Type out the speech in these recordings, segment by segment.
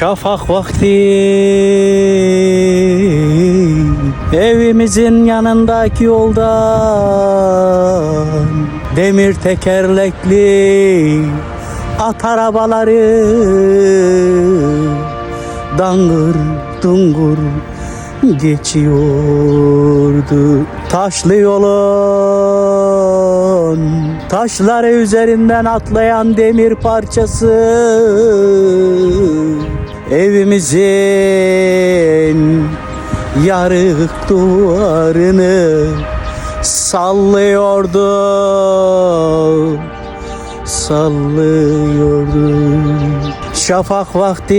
Şafak vakti. Evimizin yanındaki yoldan Demir tekerlekli At arabaları Dangır dungur geçiyordu Taşlı yolun. Taşları üzerinden atlayan demir parçası Evimizin yarık duvarını sallıyordu. Sallıyordu. Şafak vakti.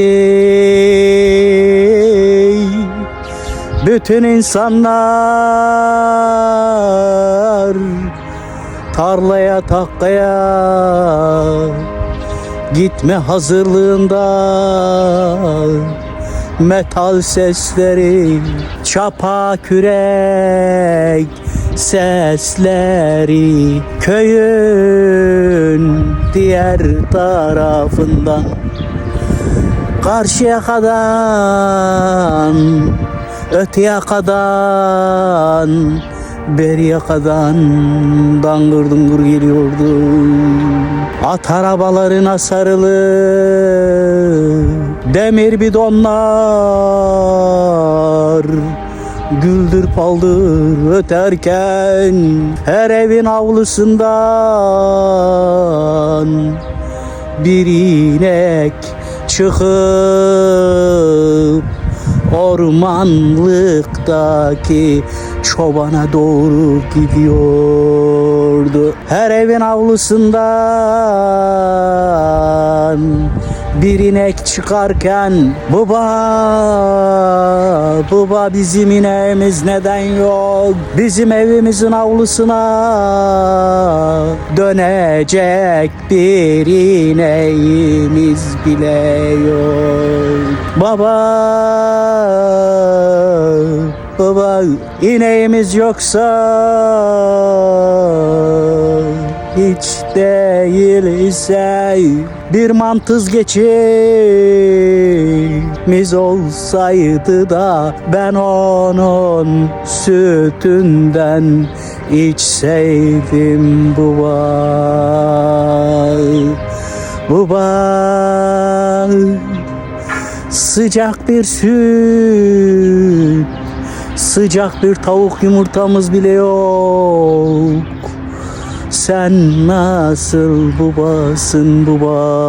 Bütün insanlar tarlaya takkaya gitme hazırlığında. Metal sesleri çapa kürek sesleri köyün diğer tarafından. Karşıya kadar öteye kadar beriye kadar dangır dungur geliyordu at arabalarına sarılı demir bidonlar güldür paldır öterken her evin avlusundan bir inek çıkıp ormanlıktaki çobana doğru gidiyordu. Her evin avlusundan bir inek çıkarken baba baba bizim ineğimiz neden yok bizim evimizin avlusuna dönecek bir ineğimiz bile yok baba baba ineğimiz yoksa hiç değilse bir mantız geçimiz olsaydı da ben onun sütünden içseydim baba baba sıcak bir süt sıcak bir tavuk yumurtamız bile yok sen nasıl babasın baba